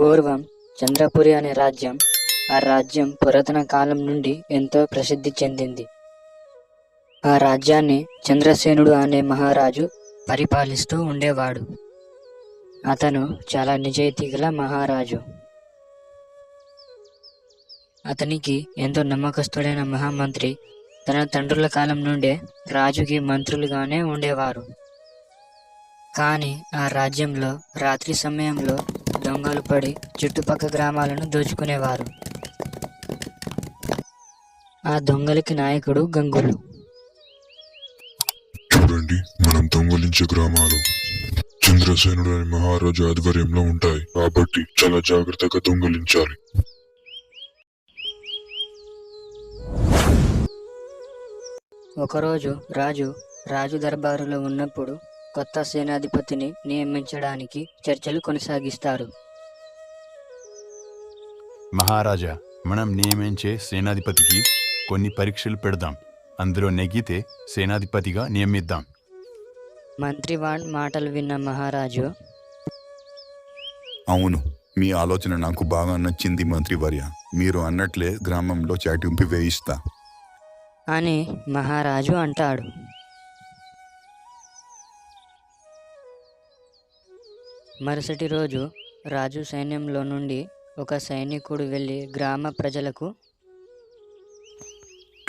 పూర్వం చంద్రపురి అనే రాజ్యం ఆ రాజ్యం పురాతన కాలం నుండి ఎంతో ప్రసిద్ధి చెందింది. ఆ రాజ్యాన్ని చంద్రసేనుడు అనే మహారాజు పరిపాలిస్తూ ఉండేవాడు. అతను చాలా నిజాయితీ గల మహారాజు. అతనికి ఎంతో నమ్మకస్తుడైన మహామంత్రి తన తండ్రుల కాలం నుండే రాజుకి మంత్రులుగానే ఉండేవారు. కానీ ఆ రాజ్యంలో రాత్రి సమయంలో దొంగలు పడి చుట్టుపక్క గ్రామాలను దోచుకునేవారు. ఆ దొంగలకి నాయకుడు గంగులు. చూడండి మనం దొంగలించే గ్రామాలు. చంద్రసేనుడు అనే మహారాజు ఆధ్వర్యంలో ఉంటాయి. కాబట్టి చాలా జాగ్రత్తగా దొంగలించాలి. ఒకరోజు రాజు రాజు దర్బారులో ఉన్నప్పుడు కొత్త సేనాధిపతిని నియమించడానికి చర్చలు కొనసాగిస్తారు. మహారాజా మనం నియమించే సేనాధిపతికి కొన్ని పరీక్షలు పెడదాం. అందులో నెగ్గితే సేనాధిపతిగా నియమిద్దాం. మంత్రివాణ్ మాటలు విన్న మహారాజు అవును మీ ఆలోచన నాకు బాగా నచ్చింది మంత్రివర్య. మీరు అన్నట్లే గ్రామంలో చాటింపు వేయిస్తా. అని మహారాజు అంటాడు. మరుసటి రోజు రాజు సైన్యంలో నుండి ఒక సైనికుడు వెళ్ళి గ్రామ ప్రజలకు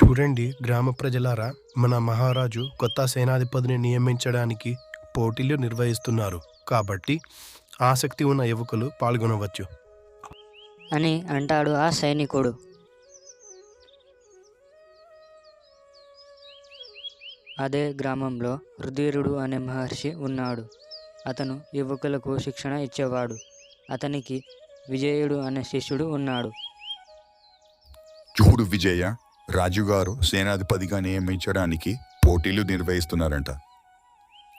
చూడండి గ్రామ ప్రజలారా మన మహారాజు కొత్త సేనాధిపతిని నియమించడానికి పోటీలు నిర్వహిస్తున్నారు. కాబట్టి ఆసక్తి ఉన్న యువకులు పాల్గొనవచ్చు. అని అంటాడు ఆ సైనికుడు. అదే గ్రామంలో రుధిరుడు అనే మహర్షి ఉన్నాడు. అతను యువకులకు శిక్షణ ఇచ్చేవాడు. అతనికి విజయుడు అనే శిష్యుడు ఉన్నాడు. చూడు విజయ రాజుగారు సేనాధిపతిగా నియమించడానికి పోటీలు నిర్వహిస్తున్నారంట.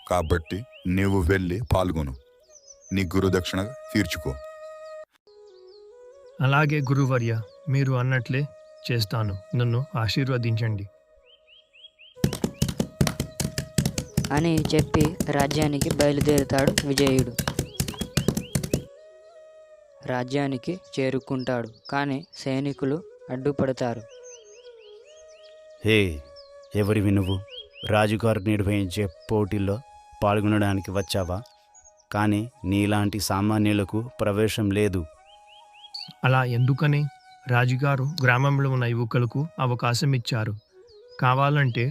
కాబట్టి నీవు వెళ్ళి పాల్గొను. నీ గురుదక్షిణ తీర్చుకో. అలాగే గురువర్య మీరు అన్నట్లే చేస్తాను. నన్ను ఆశీర్వదించండి. అని చెప్పి రాజ్యానికి బయలుదేరుతాడు విజయుడు. రాజ్యానికి చేరుకుంటాడు కానీ సైనికులు అడ్డుపడతారు. హే ఎవరివి నువ్వు? రాజుగారు నిర్వహించే పోటీల్లో పాల్గొనడానికి వచ్చావా? కానీ నీలాంటి సామాన్యులకు ప్రవేశం లేదు. అలా ఎందుకని? రాజుగారు గ్రామంలో ఉన్న యువకులకు అవకాశం ఇచ్చారు కావాలంటే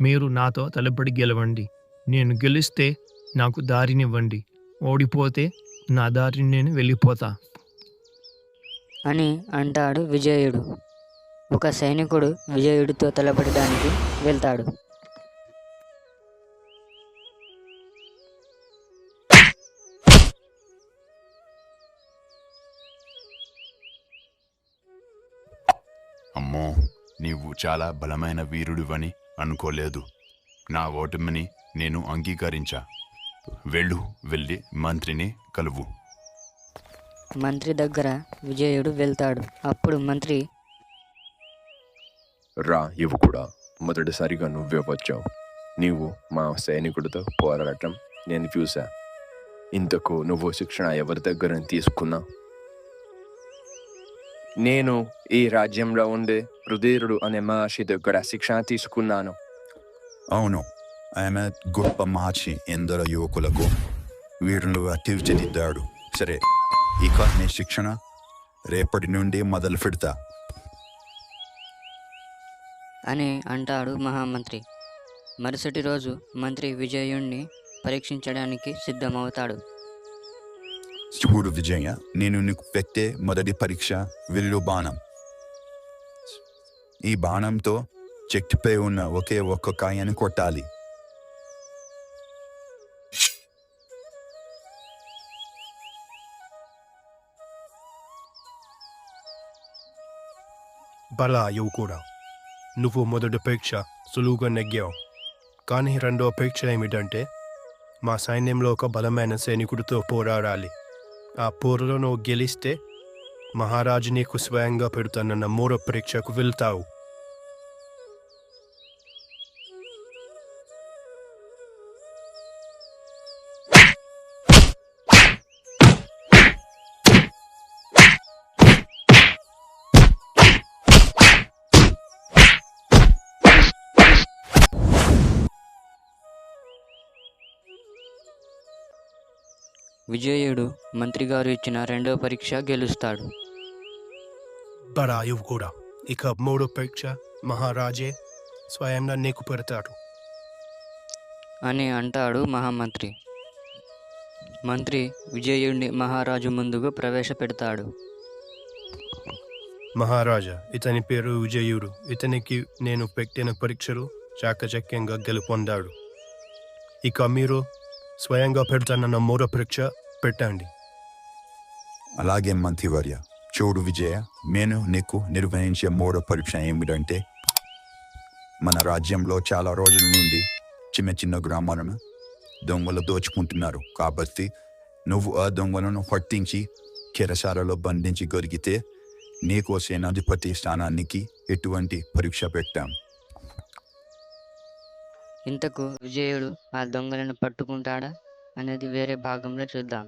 మీరు నాతో తలపడి గెలవండి. నేను గెలిస్తే నాకు దారినివ్వండి. ఓడిపోతే నా దారిని నేను వెళ్ళిపోతా. అని అంటాడు విజయుడు. ఒక సైనికుడు విజయుడితో తలపడడానికి వెళ్తాడు. అమ్మో నీవు చాలా బలమైన వీరుడివని అనుకోలేదు. నా ఓటమిని నేను అంగీకరించా. వెళ్ళు వెళ్ళి మంత్రిని కలువు. మంత్రి దగ్గర విజయుడు వెళ్తాడు. అప్పుడు మంత్రి రా యువకుడా మొదటిసారిగా నువ్వే వచ్చావు. నీవు మా సైనికుడితో పోరాడటం నేను చూసా ఇంతకు నువ్వు శిక్షణ ఎవరి దగ్గర తీసుకున్నా నేను ఈ రాజ్యంలో ఉండే రుధిరుడు అనే మహర్షి దగ్గర శిక్షణ తీసుకున్నాను. అవును. ఆమె గొప్ప మహర్షి ఎందరో యువకులకు వీరులుగా తీర్చిదిద్దాడు సరే ఇక నీ శిక్షణ రేపటి నుండి మొదలు పెడతా. అని అంటాడు మహామంత్రి. మరుసటి రోజు మంత్రి విజయుణ్ణి పరీక్షించడానికి సిద్ధమవుతాడు. చూడు విజయ నేను నీకు పెట్టే మొదటి పరీక్ష విల్లు బాణం. ఈ బాణంతో చెట్టుపై ఉన్న ఒకే ఒక్క కాయని కొట్టాలి. బలా యువకుడా నువ్వు మొదటి పరీక్ష సులువుగా నెగ్గావు. కానీ రెండో పరీక్ష ఏమిటంటే మా సైన్యంలో ఒక బలమైన సైనికుడితో పోరాడాలి. ఆ పోరులో నువ్వు గెలిస్తే మహారాజు నీకు స్వయంగా పెడుతానన్న మూడో పరీక్షకు వెళ్తావు. విజయుడు మంత్రి గారు ఇచ్చిన రెండో పరీక్ష గెలుస్తాడు. బరాయువు కూడా. ఇక మూడో పరీక్ష మహారాజే స్వయంగా నీకు పెడతాడు. అని అంటాడు మహామంత్రి. మంత్రి విజయుడిని మహారాజు ముందుకు ప్రవేశపెడతాడు. మహారాజా ఇతని పేరు విజయుడు. ఇతనికి నేను పెట్టిన పరీక్షలు చాకచక్యంగా గెలుపొందాడు. ఇక మీరు స్వయంగా పెడతానన్న మూడో పరీక్ష పెట్టండి. అలాగే మంత్రివర్య. చూడు విజయ నేను నీకు నిర్వహించే మూడో పరీక్ష ఏమిటంటే మన రాజ్యంలో చాలా రోజుల నుండి చిన్న చిన్న గ్రామాలను దొంగలు దోచుకుంటున్నారు. కాబట్టి నువ్వు ఆ దొంగలను పట్టించి కిరసాలలో బంధించి గొరిగితే నీకు సేనాధిపతి స్థానానికి ఎటువంటి పరీక్ష పెట్టాం. ఇంతకు విజయుడు ఆ దొంగలను పట్టుకుంటాడా అనేది వేరే భాగంలో చూద్దాం.